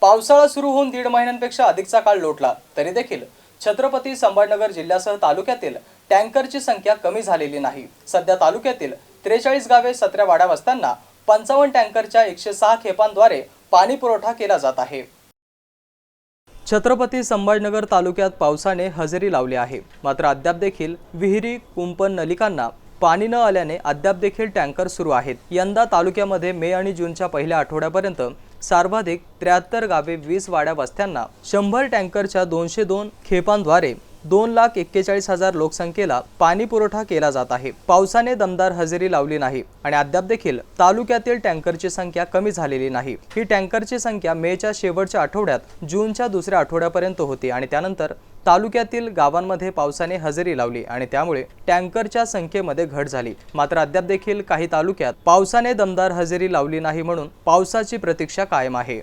पावसाळा सुरू होऊन दीड महिन्यांपेक्षा अधिकचा काळ लोटला तरी देखील छत्रपती संभाजीनगर जिल्ह्यासह तालुक्यातील टँकरची संख्या कमी झालेली नाही. सध्या तालुक्यातील त्रेचाळीस गावे सतरा वाड्या वस्त्यांना पंचावन्न टँकरच्या एकशे सहा खेपांद्वारे पाणी पुरवठा केला जात आहे. छत्रपती संभाजीनगर तालुक्यात पावसाने हजेरी लावली आहे. मात्र अद्याप देखील विहिरी कुंपण नलिकांना पाणी न आल्याने अद्याप देखील टँकर सुरू आहेत. यंदा तालुक्यामध्ये मे आणि जूनच्या पहिल्या आठवड्यापर्यंत सर्वाधिक त्र्याहत्तर गावे वीस वाड्या वस्त्यांना शंभर टँकरच्या दोनशे दोन खेपांद्वारे दोन लाख एक्केचाळीस हजार लोकसंख्येला पाणी पुरवठा केला जात आहे. पावसाने दमदार हजेरी लावली नाही आणि अद्याप देखील तालुक्यातील टँकरची संख्या कमी झालेली नाही. ही टँकरची संख्या मेच्या शेवटच्या आठवड्यात जूनच्या दुसऱ्या आठवड्यापर्यंत होती आणि त्यानंतर तालुक्यातील गावांमध्ये पावसाने हजेरी लावली आणि त्यामुळे टँकरच्या संख्येमध्ये घट झाली. मात्र अद्याप देखील काही तालुक्यात पावसाने दमदार हजेरी लावली नाही म्हणून पावसाची प्रतीक्षा कायम आहे.